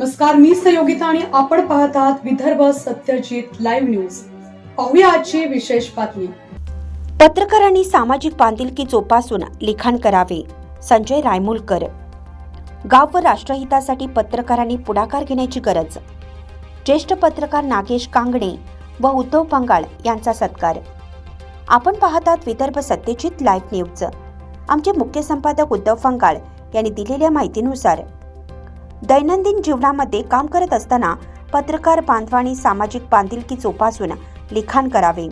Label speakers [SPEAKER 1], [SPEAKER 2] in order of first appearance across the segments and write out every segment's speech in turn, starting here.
[SPEAKER 1] नमस्कार मी संयोगिता आणि आपण पाहत आहात विदर्भ सत्यजित लाईव्ह न्यूज. पाहूया आजची विशेष बातमी.
[SPEAKER 2] पत्रकारांनी सामाजिक बांधिलकी जोपासून लिखाण करावे संजय रायमुलकर. गाव व राष्ट्रहितासाठी पत्रकारांनी पुढाकार घेण्याची गरज. ज्येष्ठ पत्रकार नागेश कांगणे व उद्धव पंगाळ यांचा सत्कार. आपण पाहतात विदर्भ सत्यजित लाईव्ह न्यूज. आमचे मुख्य संपादक उद्धव फंगाळ यांनी दिलेल्या माहितीनुसार दैनंदिन जीवनामध्ये काम करत असताना पत्रकार बांधवानी सामाजिक बांधिलकी जोपासून लिखाण करावे.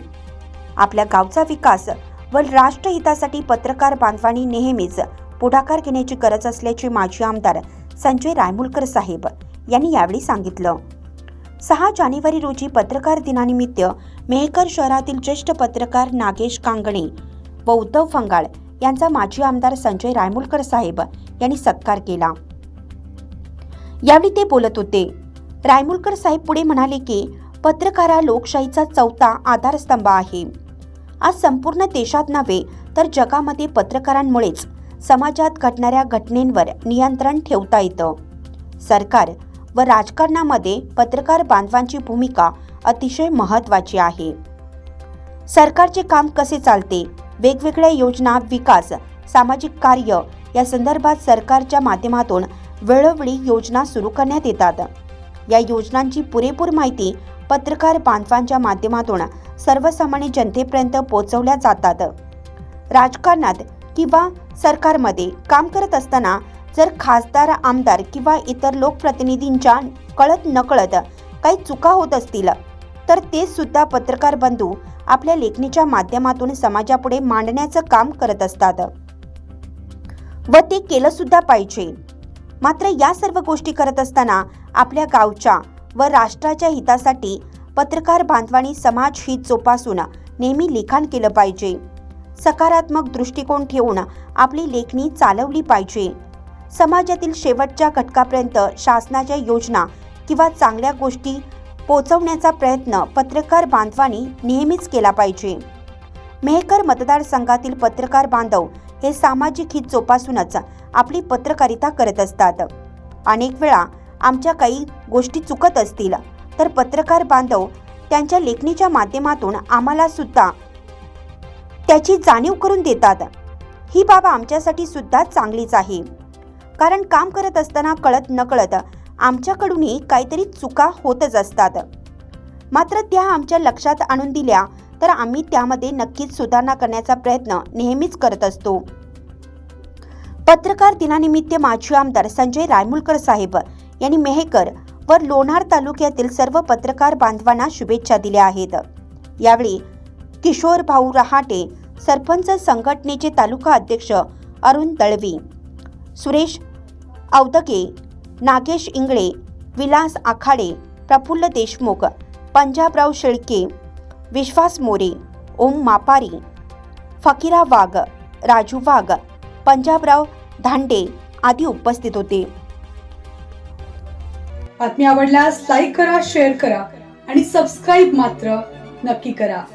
[SPEAKER 2] आपल्या गावचा विकास व राष्ट्रहितासाठी पत्रकार बांधवांनी नेहमीच पुढाकार घेण्याची गरज असल्याचे माजी आमदार संजय रायमुलकर साहेब यांनी यावेळी सांगितलं. सहा जानेवारी रोजी पत्रकार दिनानिमित्त मेहकर शहरातील ज्येष्ठ पत्रकार नागेश कांगणे व उद्धव फंगाळ यांचा माजी आमदार संजय रायमुलकर साहेब यांनी सत्कार केला. यावेळी ते बोलत होते. रायमुलकर साहेब पुढे म्हणाले की पत्रकार हा लोकशाहीचा चौथा आधारस्तंभ आहे. आज संपूर्ण देशात नव्हे तर जगामध्ये पत्रकारांमुळेच समाजात घडणाऱ्या घटनेंवर नियंत्रण ठेवता येतं. सरकार व राजकारणामध्ये पत्रकार बांधवांची भूमिका अतिशय महत्त्वाची आहे. सरकारचे काम कसे चालते? वेगवेगळ्या योजना विकास सामाजिक कार्य या संदर्भात सरकारच्या माध्यमातून वेळोवेळी योजना सुरू करण्यात येतात. या योजनांची पुरेपूर माहिती पत्रकार बांधवांच्या माध्यमातून सर्वसामान्य जनतेपर्यंत पोहोचवल्या जातात. राजकारणात किंवा सरकारमध्ये काम करत असताना जर खासदार आमदार किंवा इतर लोकप्रतिनिधींच्या कळत नकळत काही चुका होत असतील तर ते सुद्धा पत्रकार बंधू आपल्या लेखणीच्या माध्यमातून समाजापुढे मांडण्याचं काम करत असतात. व ते केलं सुद्धा पाहिजे. मात्र या सर्व गोष्टी करत असताना आपल्या गावच्या व राष्ट्राच्या हितासाठी पत्रकार बांधवानी समाज हित जोपासून नेहमी लिखाण केलं पाहिजे. सकारात्मक दृष्टिकोन ठेवून आपली लेखणी चालवली पाहिजे. समाजातील शेवटच्या घटकापर्यंत शासनाच्या योजना किंवा चांगल्या गोष्टी पोचवण्याचा प्रयत्न पत्रकार बांधवांनी नेहमीच केला पाहिजे. मेहकर मतदारसंघातील पत्रकार बांधव हे सामाजिक हित जोपासूनच आपली पत्रकारिता करत असतात. अनेक वेळा आमच्या काही गोष्टी चुकत असतील तर पत्रकार बांधव त्यांच्या लेखणीच्या माध्यमातून आम्हाला सुद्धा त्याची जाणीव करून देतात. ही बाब आमच्यासाठी सुद्धा चांगलीच आहे. कारण काम करत असताना कळत नकळत आमच्याकडूनही काहीतरी चुका होतच असतात. मात्र त्या आमच्या लक्षात आणून दिल्या तर आम्ही त्यामध्ये नक्कीच सुधारणा करण्याचा प्रयत्न नेहमीच करत असतो. पत्रकार दिनानिमित्त माजी आमदार संजय रायमुलकर साहेब यांनी मेहकर व लोणार तालुक्यातील सर्व पत्रकार बांधवांना शुभेच्छा दिल्या आहेत. यावेळी किशोर भाऊ रहाटे सरपंच संघटनेचे तालुका अध्यक्ष अरुण दळवी सुरेश औदगे नागेश इंगळे विलास आखाडे प्रफुल्ल देशमुख पंजाबराव शेळके विश्वास मोरे ओम मापारी फकीरा वाघ राजू वाघ पंजाबराव धांडे आदी उपस्थित होते.
[SPEAKER 1] बातमी आवडल्यास लाईक करा शेअर करा आणि सबस्क्राईब मात्र नक्की करा.